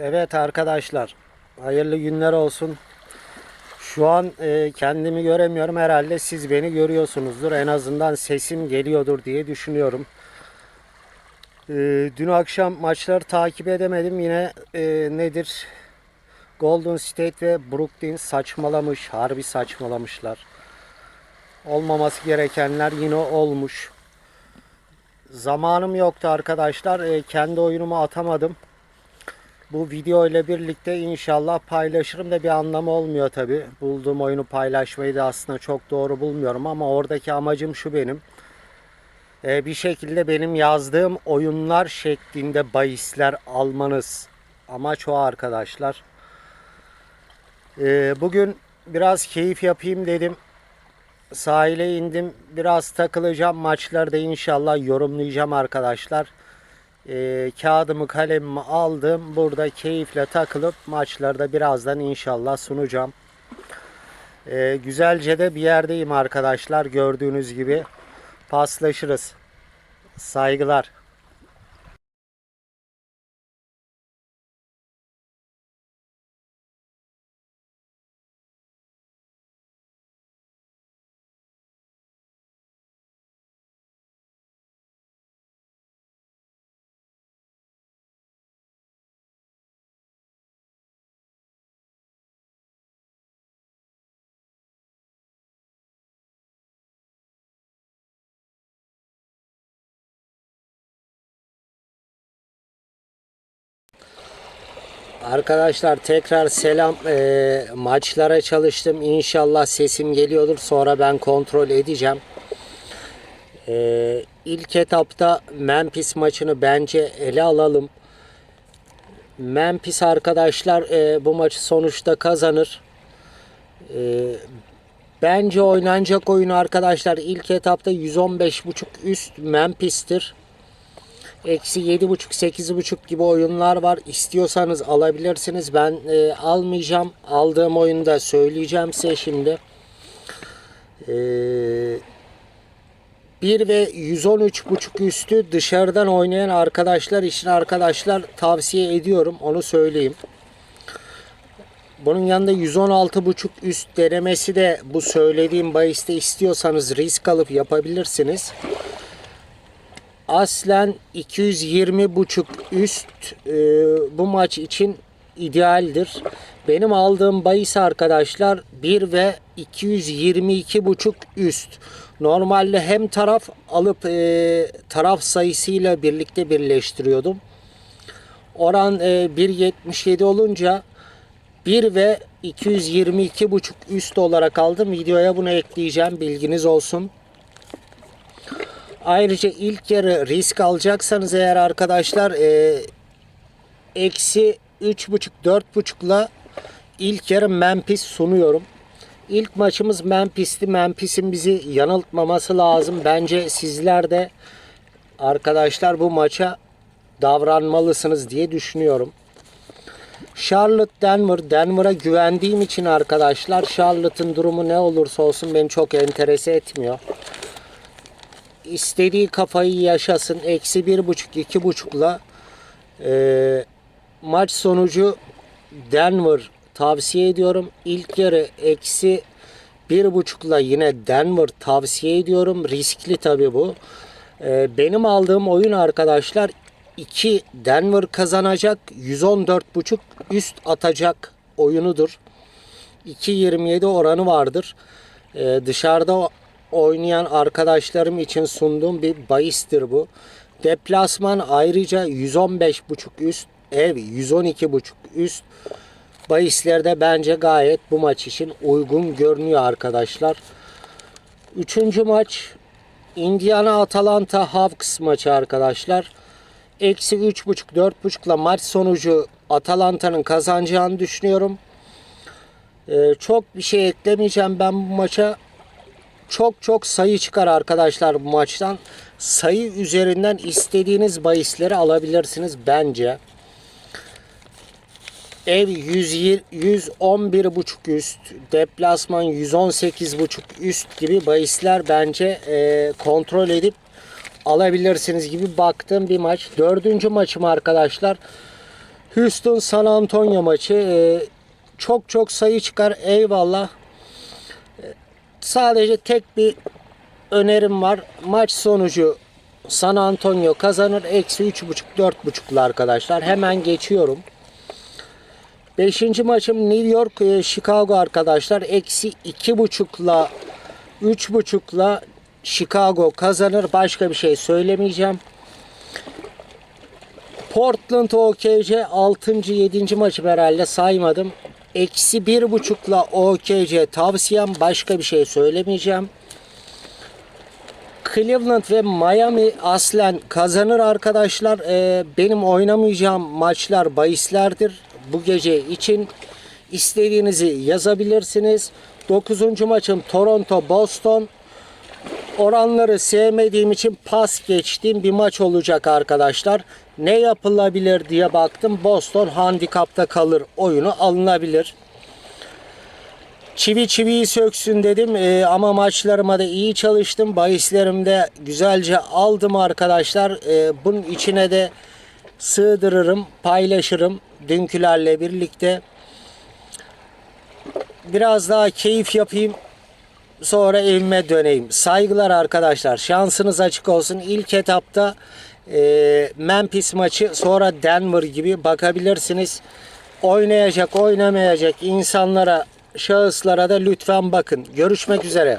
Evet arkadaşlar, hayırlı günler olsun. Şu an e, kendimi göremiyorum herhalde siz beni görüyorsunuzdur. En azından sesim geliyordur diye düşünüyorum. E, dün akşam maçları takip edemedim. Yine e, nedir? Golden State ve Brooklyn saçmalamış, harbi saçmalamışlar. Olmaması gerekenler yine olmuş. Zamanım yoktu arkadaşlar. E, kendi oyunumu atamadım. Bu video ile birlikte inşallah paylaşırım da bir anlamı olmuyor tabi. Bulduğum oyunu paylaşmayı da aslında çok doğru bulmuyorum ama oradaki amacım şu benim. Ee, bir şekilde benim yazdığım oyunlar şeklinde bahisler almanız. Amaç o arkadaşlar. Ee, bugün biraz keyif yapayım dedim. Sahile indim. Biraz takılacağım. Maçları da inşallah yorumlayacağım arkadaşlar e, kağıdımı kalemimi aldım. Burada keyifle takılıp maçlarda birazdan inşallah sunacağım. E, güzelce de bir yerdeyim arkadaşlar. Gördüğünüz gibi paslaşırız. Saygılar. Arkadaşlar tekrar selam. Ee, maçlara çalıştım. İnşallah sesim geliyordur. Sonra ben kontrol edeceğim. Ee, ilk etapta Memphis maçını bence ele alalım. Memphis arkadaşlar e, bu maçı sonuçta kazanır. Ee, bence oynanacak oyun arkadaşlar ilk etapta 115.5 üst Memphis'tir. Eksi 7.5 8.5 gibi oyunlar var. İstiyorsanız alabilirsiniz. Ben e, almayacağım. Aldığım oyunda söyleyeceğim size şimdi. E, 1 ve 113.5 üstü dışarıdan oynayan arkadaşlar için arkadaşlar tavsiye ediyorum. Onu söyleyeyim. Bunun yanında 116.5 üst denemesi de bu söylediğim bahiste istiyorsanız risk alıp yapabilirsiniz. Aslen 220 buçuk üst e, bu maç için idealdir. Benim aldığım bahis arkadaşlar 1 ve 222 buçuk üst. Normalde hem taraf alıp e, taraf sayısıyla birlikte birleştiriyordum. Oran e, 1.77 olunca 1 ve 222 buçuk üst olarak aldım. Videoya bunu ekleyeceğim. Bilginiz olsun. Ayrıca ilk yarı risk alacaksanız eğer arkadaşlar e, eksi 3.5 4.5'la ilk yarı Memphis sunuyorum. İlk maçımız Memphis'ti. Memphis'in bizi yanıltmaması lazım. Bence sizler de arkadaşlar bu maça davranmalısınız diye düşünüyorum. Charlotte Denver. Denver'a güvendiğim için arkadaşlar Charlotte'ın durumu ne olursa olsun beni çok enterese etmiyor istediği kafayı yaşasın. Eksi bir buçuk, iki buçukla e, maç sonucu Denver tavsiye ediyorum. İlk yarı eksi bir buçukla yine Denver tavsiye ediyorum. Riskli tabi bu. E, benim aldığım oyun arkadaşlar 2 Denver kazanacak 114.5 üst atacak oyunudur. 2.27 oranı vardır. Ee, dışarıda oynayan arkadaşlarım için sunduğum bir bahistir bu. Deplasman ayrıca 115.5 üst, ev 112.5 üst bahislerde bence gayet bu maç için uygun görünüyor arkadaşlar. Üçüncü maç Indiana Atalanta Hawks maçı arkadaşlar. Eksi 3.5 4.5 ile maç sonucu Atalanta'nın kazanacağını düşünüyorum. Ee, çok bir şey eklemeyeceğim ben bu maça çok çok sayı çıkar arkadaşlar bu maçtan. Sayı üzerinden istediğiniz bahisleri alabilirsiniz bence. Ev 111.5 üst, deplasman 118.5 üst gibi bahisler bence e, kontrol edip alabilirsiniz gibi baktığım bir maç. Dördüncü maçım arkadaşlar. Houston San Antonio maçı e, çok çok sayı çıkar eyvallah. Sadece tek bir önerim var. Maç sonucu San Antonio kazanır. Eksi 3.5 4.5'lu arkadaşlar. Hemen geçiyorum. Beşinci maçım New York e, Chicago arkadaşlar. Eksi 2.5'la 3.5'la Chicago kazanır. Başka bir şey söylemeyeceğim. Portland OKC 6. 7. maçım herhalde saymadım. Eksi 1.5'la OKC tavsiyem. Başka bir şey söylemeyeceğim. Cleveland ve Miami aslen kazanır arkadaşlar. Ee, benim oynamayacağım maçlar bahislerdir. Bu gece için istediğinizi yazabilirsiniz. 9. maçım Toronto Boston. Oranları sevmediğim için pas geçtiğim bir maç olacak arkadaşlar. Ne yapılabilir diye baktım. Boston handikapta kalır oyunu alınabilir. Çivi çiviyi söksün dedim Ee, ama maçlarıma da iyi çalıştım. Bahislerimde güzelce aldım arkadaşlar. Ee, bunun içine de sığdırırım, paylaşırım dünkülerle birlikte. Biraz daha keyif yapayım. Sonra evime döneyim. Saygılar arkadaşlar. Şansınız açık olsun. İlk etapta e, Memphis maçı sonra Denver gibi bakabilirsiniz. Oynayacak oynamayacak insanlara şahıslara da lütfen bakın. Görüşmek üzere.